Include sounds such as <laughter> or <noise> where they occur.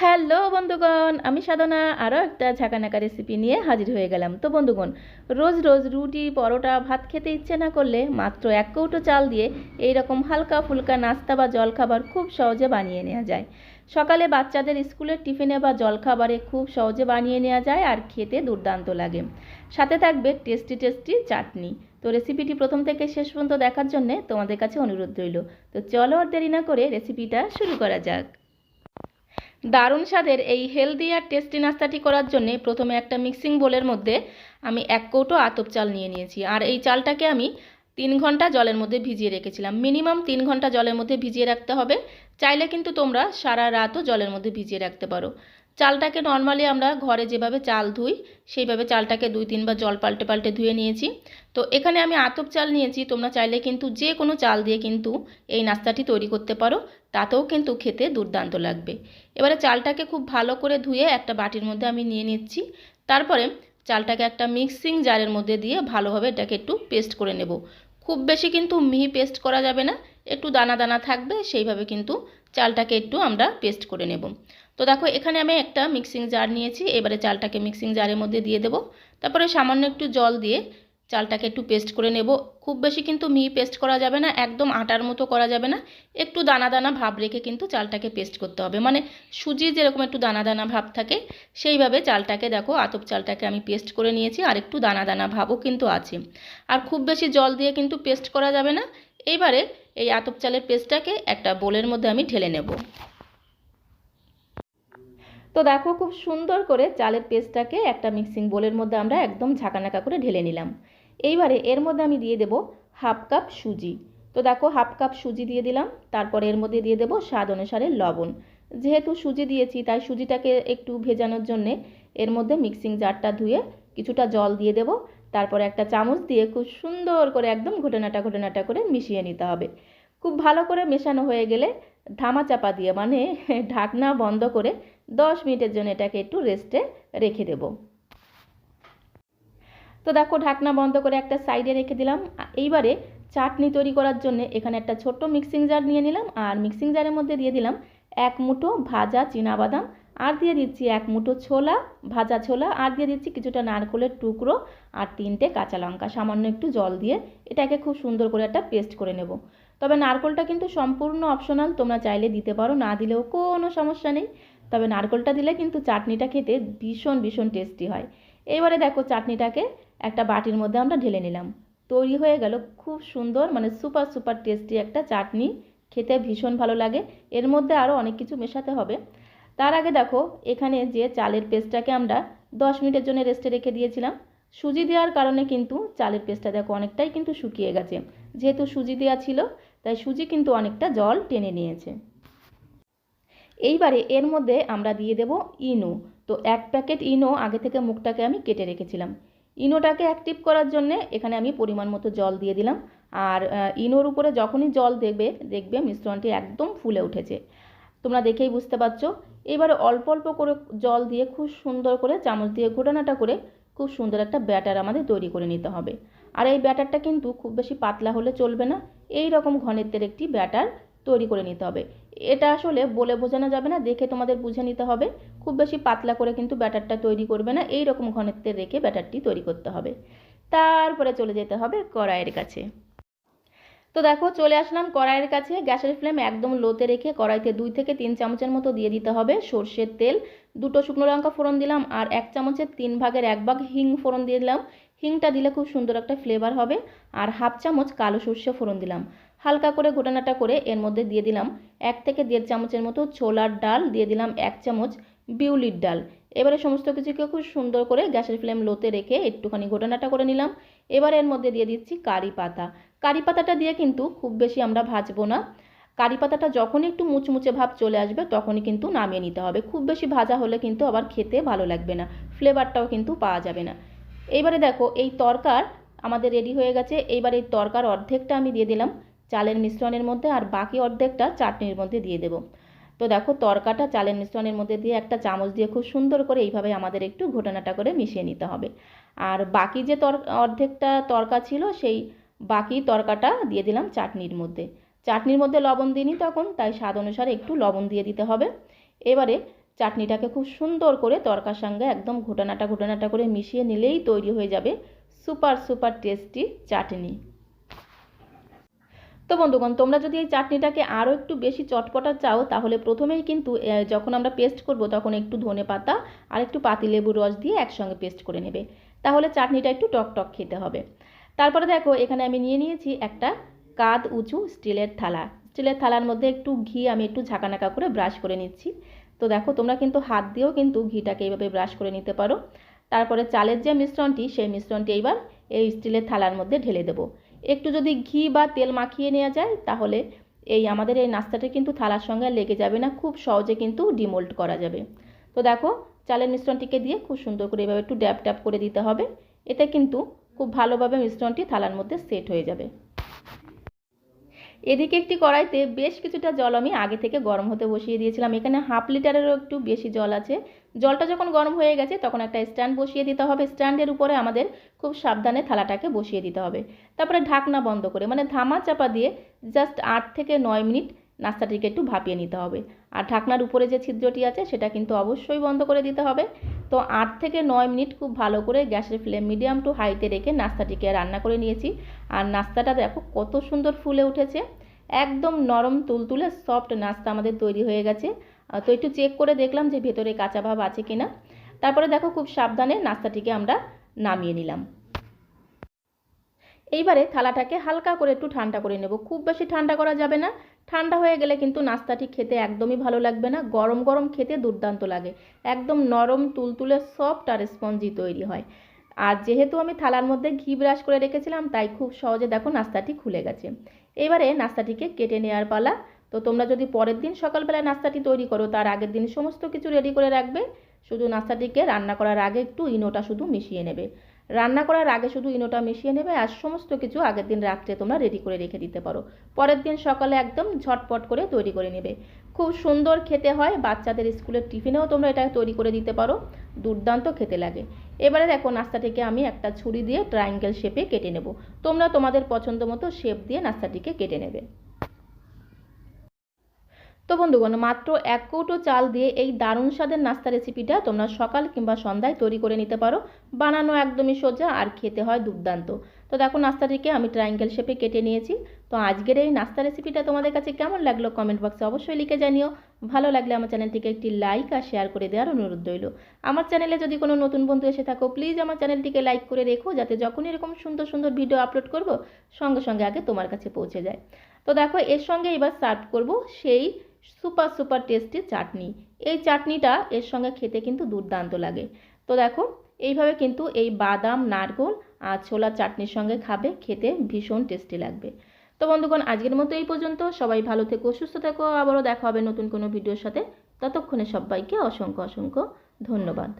Hello বন্ধুগণ, আমি সাধনা, আরও একটা ঝাঁকানাকা রেসিপি নিয়ে হাজির হয়ে গেলাম। তো বন্ধুগণ, রোজ রোজ রুটি, পরোটা, ভাত খেতে ইচ্ছে না করলে মাত্র এক কৌটো চাল দিয়ে এই রকম হালকা ফুলকা নাস্তা বা জলখাবার খুব সহজে বানিয়ে নেওয়া যায়। সকালে বাচ্চাদের স্কুলের টিফিনে বা জলখাবারে খুব সহজে বানিয়ে নেওয়া যায় আর খেতে দুর্দান্ত লাগে। সাথে থাকবে টেস্টি টেস্টি চাটনি। তো রেসিপিটি প্রথম থেকে শেষ পর্যন্ত দেখার জন্যে তোমাদের কাছে অনুরোধ রইল। তো চলো আর দেরি না করে রেসিপিটা শুরু করা যাক। দারুণ স্বাদের এই হেলদি আর টেস্টি নাস্তাটি করার জন্যে প্রথমে একটা মিক্সিং বোলের মধ্যে আমি এক কৌটো আতপ চাল নিয়ে নিয়েছি। আর এই চালটাকে আমি তিন ঘণ্টা জলের মধ্যে ভিজিয়ে রেখেছিলাম। মিনিমাম তিন ঘণ্টা জলের মধ্যে ভিজিয়ে রাখতে হবে। চাইলে কিন্তু তোমরা সারা রাতও জলের মধ্যে ভিজিয়ে রাখতে পারো। চালটাকে নর্মালি আমরা ঘরে যেভাবে চাল ধুই, সেইভাবে চালটাকে দুই তিনবার জল পাল্টে পাল্টে ধুয়ে নিয়েছি। তো এখানে আমি আতপ চাল নিয়েছি, তোমরা চাইলে কিন্তু যে কোনো চাল দিয়ে কিন্তু এই নাস্তাটি তৈরি করতে পারো, তাতেও কিন্তু খেতে দুর্দান্ত লাগবে। এবারে চালটাকে খুব ভালো করে ধুয়ে একটা বাটির মধ্যে আমি নিয়ে নিচ্ছি। তারপরে চালটাকে একটা মিক্সিং জারের মধ্যে দিয়ে ভালোভাবে এটাকে একটু পেস্ট করে নেব। খুব বেশি কিন্তু মিহি পেস্ট করা যাবে না একটু দানা দানা থাকবে, সেইভাবে কিন্তু চালটাকে একটু আমরা পেস্ট করে নেব। তো দেখো, এখানে আমি একটা মিক্সিং জার নিয়েছি, এবারে চালটাকে মিক্সিং জারের মধ্যে দিয়ে দেবো। তারপরে সামান্য একটু জল দিয়ে চালটাকে একটু পেস্ট করে নেব। খুব বেশি কিন্তু মিহি পেস্ট করা যাবে না, একদম আটার মতো করা যাবে না। একটু দানা দানা ভাব রেখে কিন্তু চালটাকে পেস্ট করতে হবে। মানে সুজি যেরকম একটু দানা দানা ভাব থাকে, সেইভাবে চালটাকে দেখো, আতপ চালটাকে আমি পেস্ট করে নিয়েছি, আর একটু দানা দানা ভাবও কিন্তু আছে। আর খুব বেশি জল দিয়ে কিন্তু পেস্ট করা যাবে না এইবারে এই আতপ চালের পেস্টটাকে একটা বোলের মধ্যে আমি ঢেলে নেব। তো দেখো খুব সুন্দর করে চালের পেস্টটাকে একটা মিক্সিং বোলের মধ্যে আমরা একদম ঝাঁকানাকা করে ঢেলে নিলাম। এইবারে এর মধ্যে আমি দিয়ে দেব হাফ কাপ সুজি। তো দেখো হাফ কাপ সুজি দিয়ে দিলাম, তারপর এর মধ্যে দিয়ে দেব স্বাদ অনুসারে লবণ। যেহেতু সুজি দিয়েছি, তাই সুজিটাকে একটু ভেজানোর জন্যে এর মধ্যে মিক্সিং জারটা ধুয়ে কিছুটা জল দিয়ে দেব। তারপর একটা চামচ দিয়ে খুব সুন্দর করে একদম ঘটনাটা ঘটনাটা করে মিশিয়ে নিতে হবে। খুব ভালো করে মেশানো হয়ে গেলে ধামা চাপা দিয়ে মানে <laughs> ঢাকনা বন্ধ করে দশ মিনিটের জন্য এটাকে একটু রেস্টে রেখে দেব। তো দেখো ঢাকনা বন্ধ করে একটা সাইডে রেখে দিলাম। এইবারে চাটনি তৈরি করার জন্য এখানে একটা ছোট্ট মিক্সিং জার নিয়ে নিলাম। আর মিক্সিং জারের মধ্যে দিয়ে দিলাম এক মুঠো ভাজা বাদাম আর দিয়ে দিচ্ছি এক মুঠো ছোলা, ভাজা ছোলা, আর দিয়ে দিচ্ছি কিছুটা নারকোলের টুকরো আর তিনটে কাঁচা লঙ্কা। সামান্য একটু জল দিয়ে এটাকে খুব সুন্দর করে একটা পেস্ট করে নেব। তবে নারকোলটা কিন্তু সম্পূর্ণ অপশনাল, তোমরা চাইলে দিতে পারো, না দিলেও কোনো সমস্যা নেই। তবে নারকোলটা দিলে কিন্তু চাটনিটা খেতে ভীষণ ভীষণ টেস্টি হয়। এবারে দেখো চাটনিটাকে একটা বাটির মধ্যে আমরা ঢেলে নিলাম। তৈরি হয়ে গেল খুব সুন্দর মানে সুপার সুপার টেস্টি একটা চাটনি। খেতে ভীষণ ভালো লাগে। এর মধ্যে আরও অনেক কিছু মেশাতে হবে। তার আগে দেখো, এখানে যে চালের পেস্টটাকে আমরা দশ মিনিটের জন্য রেস্টে রেখে দিয়েছিলাম। সুজি দেওয়ার কারণে কিন্তু চালের পেস্টটা দেখো অনেকটাই কিন্তু শুকিয়ে গেছে। যেহেতু সুজি দেওয়া ছিল, তাই সুজি কিন্তু অনেকটা জল টেনে নিয়েছে। এইবারে এর মধ্যে আমরা দিয়ে দেব ইনো। তো এক প্যাকেট ইনো আগে থেকে মুখটাকে আমি কেটে রেখেছিলাম। ইনোটাকে অ্যাক্টিভ করার জন্যে এখানে আমি পরিমাণ মতো জল দিয়ে দিলাম। আর ইনোর উপরে যখনই জল দেবে দেখবে মিশ্রণটি একদম ফুলে উঠেছে। তোমরা দেখেই বুঝতে পারছ এবারে অল্প অল্প করে জল দিয়ে খুব সুন্দর করে চামচ দিয়ে ঘোটানাটা করে খুব সুন্দর একটা ব্যাটার আমাদের তৈরি করে নিতে হবে। আর এই ব্যাটারটা কিন্তু খুব বেশি পাতলা হলে চলবে না। এই রকম ঘনত্বের একটি ব্যাটার তৈরি করে নিতে হবে। এটা আসলে বলে বোঝানো যাবে না, দেখে তোমাদের বুঝে নিতে হবে। খুব বেশি পাতলা করে কিন্তু ব্যাটারটা তৈরি করবে না, এই রকম ঘনত্বের রেখে ব্যাটারটি তৈরি করতে হবে। তারপরে চলে যেতে হবে কড়াইয়ের কাছে। তো দেখো, চলে আসলাম কড়াইয়ের কাছে। গ্যাসের ফ্লেম একদম লোতে রেখে কড়াইতে দুই থেকে তিন চামচের মতো দিয়ে দিতে হবে সর্ষের তেল। দুটো শুকনো লঙ্কা ফোড়ন দিলাম আর এক চামচের তিন ভাগের এক ভাগ হিং ফোড়ন দিয়ে দিলাম। হিংটা দিলে খুব সুন্দর একটা ফ্লেভার হবে। আর হাফ চামচ কালো সর্ষে ফোড়ন দিলাম। হালকা করে ঘোটানাটা করে এর মধ্যে দিয়ে দিলাম এক থেকে দেড় চামচের মতো ছোলার ডাল। দিয়ে দিলাম এক চামচ বিউলির ডাল। এবারে সমস্ত কিছুকে খুব সুন্দর করে গ্যাসের ফ্লেম লোতে রেখে একটুখানি ঘোটানাটা করে নিলাম। এবার এর মধ্যে দিয়ে দিচ্ছি কারি পাতা। কারি পাতাটা দিয়ে কিন্তু খুব বেশি আমরা ভাজবো না। কারি পাতাটা যখনই একটু মুচমুচে ভাব চলে আসবে তখনই কিন্তু নামিয়ে নিতে হবে। খুব বেশি ভাজা হলে কিন্তু আবার খেতে ভালো লাগবে না, ফ্লেভারটাও কিন্তু পাওয়া যাবে না। এইবারে দেখো এই তরকার আমাদের রেডি হয়ে গেছে। এইবার এই তরকার অর্ধেকটা আমি দিয়ে দিলাম চালের মিশ্রণের মধ্যে আর বাকি অর্ধেকটা চাটনির মধ্যে দিয়ে দেবো। তো দেখো তরকাটা চালের মিশ্রণের মধ্যে দিয়ে একটা চামচ দিয়ে খুব সুন্দর করে এইভাবে আমাদের একটু ঘটনাটা করে মিশিয়ে নিতে হবে। আর বাকি যে তর, অর্ধেকটা তরকা ছিল সেই বাকি তরকাটা দিয়ে দিলাম চাটনির মধ্যে। চাটনির মধ্যে লবণ দিইনি তখন, তাই স্বাদ অনুসারে একটু লবণ দিয়ে দিতে হবে। এবারে চাটনিটাকে খুব সুন্দর করে তরকার সঙ্গে একদম ঘোটানাটা ঘোটানাটা করে মিশিয়ে নিলেই তৈরি হয়ে যাবে সুপার সুপার টেস্টি চাটনি। তো বন্ধুগণ, তোমরা যদি এই চাটনিটাকে আরও একটু বেশি চটপটা চাও, তাহলে প্রথমেই কিন্তু যখন আমরা পেস্ট করব, তখন একটু ধনে পাতা আর একটু পাতিলেবুর রস দিয়ে একসঙ্গে পেস্ট করে নেবে। তাহলে চাটনিটা একটু টক টক খেতে হবে। তারপরে দেখো, এখানে আমি নিয়ে নিয়েছি একটা কাদ উঁচু স্টিলের থালা। স্টিলের থালার মধ্যে একটু ঘি আমি একটু ঝাঁকানাকা করে ব্রাশ করে নিচ্ছি। তো দেখো, তোমরা কিন্তু হাত দিয়েও কিন্তু ঘিটাকে এইভাবে ব্রাশ করে নিতে পারো। তারপরে চালের যে মিশ্রণটি, সেই মিশ্রণটি এইবার এই স্টিলের থালার মধ্যে ঢেলে দেবো। একটু যদি ঘি বা তেল মাখিয়ে নেওয়া যায়, তাহলে এই আমাদের এই নাস্তাটা কিন্তু থালার সঙ্গে লেগে যাবে না, খুব সহজে কিন্তু ডিমোল্ড করা যাবে। তো দেখো, চালের মিশ্রণটিকে দিয়ে খুব সুন্দর করে এভাবে একটু ড্যাপ ড্যাপ করে দিতে হবে। এতে কিন্তু খুব ভালোভাবে মিশ্রণটি থালার মধ্যে সেট হয়ে যাবে। এদিকে একটি কড়াইতে বেশ কিছুটা জল আমি আগে থেকে গরম হতে বসিয়ে দিয়েছিলাম। এখানে হাফ লিটারেরও একটু বেশি জল আছে। জলটা যখন গরম হয়ে গেছে, তখন একটা স্ট্যান্ড বসিয়ে দিতে হবে। স্ট্যান্ডের উপরে আমাদের খুব সাবধানে থালাটাকে বসিয়ে দিতে হবে। তারপরে ঢাকনা বন্ধ করে মানে ধামা চাপা দিয়ে জাস্ট আট থেকে নয় মিনিট নাস্তাটিকে একটু ভাপিয়ে নিতে হবে। আর ঢাকনার উপরে যে ছিদ্রটি আছে, সেটা কিন্তু অবশ্যই বন্ধ করে দিতে হবে। তো আট থেকে নয় মিনিট খুব ভালো করে গ্যাসের ফ্লেম মিডিয়াম টু হাইতে রেখে নাস্তাটিকে রান্না করে নিয়েছি। আর নাস্তাটা দেখো কত সুন্দর ফুলে উঠেছে। একদম নরম তুলতুলে সফট নাস্তা আমাদের তৈরি হয়ে গেছে। তো একটু চেক করে দেখলাম যে ভেতরে কাঁচা ভাব আছে কিনা। তারপরে দেখো খুব সাবধানে নাস্তাটিকে আমরা নামিয়ে নিলাম। এইবারে থালাটাকে হালকা করে একটু ঠান্ডা করে নেব। খুব বেশি ঠান্ডা করা যাবে না। ঠান্ডা হয়ে গেলে কিন্তু নাস্তাটি খেতে একদমই ভালো লাগবে না। গরম গরম খেতে দুর্দান্ত লাগে। একদম নরম, তুলতুলে সফট আর স্পঞ্জি তৈরি হয়। আর যেহেতু আমি থালার মধ্যে ঘি ব্রাশ করে রেখেছিলাম, তাই খুব সহজে দেখো নাস্তাটি খুলে গেছে। এবারে নাস্তাটিকে কেটে নেওয়ার পালা। তো তোমরা যদি পরের দিন সকালবেলায় নাস্তাটি তৈরি করো, তার আগের দিন সমস্ত কিছু রেডি করে রাখবে। শুধু নাস্তাটিকে রান্না করার আগে একটু ইনোটা শুধু মিশিয়ে নেবে। রান্না করার আগে শুধু ইনোটা মিশিয়ে নেবে আর সমস্ত কিছু আগের দিন রাত্রে তোমরা রেডি করে রেখে দিতে পারো। পরের দিন সকালে একদম ঝটপট করে তৈরি করে নেবে। খুব সুন্দর খেতে হয়, বাচ্চাদের স্কুলের টিফিনেও তোমরা এটা তৈরি করে দিতে পারো। দুর্দান্ত খেতে লাগে। এবারে দেখো নাস্তাটিকে আমি একটা ছুরি দিয়ে ট্রায়াঙ্গেল শেপে কেটে নেব। তোমরা তোমাদের পছন্দ মতো শেপ দিয়ে নাস্তাটিকে কেটে নেবে। তো বন্ধুগণ, মাত্র এক কৌটো চাল দিয়ে এই দারুণ স্বাদের নাস্তা রেসিপিটা তোমরা সকাল কিংবা সন্ধ্যায় তৈরি করে নিতে পারো। বানানো একদমই সোজা আর খেতে হয় দুর্দান্ত। তো দেখো, নাস্তাটিকে আমি ট্রায়াঙ্গেল শেপে কেটে নিয়েছি। তো আজকের এই নাস্তা রেসিপিটা তোমাদের কাছে কেমন লাগল কমেন্ট বক্সে অবশ্যই লিখে জানিও। ভালো লাগলে আমার চ্যানেলটিকে একটি লাইক আর শেয়ার করে দেওয়ার অনুরোধ রইল। আমার চ্যানেলে যদি কোনো নতুন বন্ধু এসে থাকো প্লিজ আমার চ্যানেলটিকে লাইক করে রেখো, যাতে যখন এরকম সুন্দর সুন্দর ভিডিও আপলোড করব, সঙ্গে সঙ্গে আগে তোমার কাছে পৌঁছে যায়। তো দেখো, এর সঙ্গে এবার সার্ভ করব সেই সুপার সুপার টেস্টি চাটনি। এই চাটনিটা এর সঙ্গে খেতে কিন্তু দুর্দান্ত লাগে। তো দেখো, এইভাবে কিন্তু এই বাদাম, নারকোল আর ছোলা চাটনির সঙ্গে খাবে, খেতে ভীষণ টেস্টি লাগবে। তো বন্ধুগণ, আজকের মতো এই পর্যন্ত। সবাই ভালো থেকো, সুস্থ থেকো। আবারও দেখা হবে নতুন কোনো ভিডিওর সাথে। ততক্ষণে সবাইকে অসংখ্য অসংখ্য ধন্যবাদ।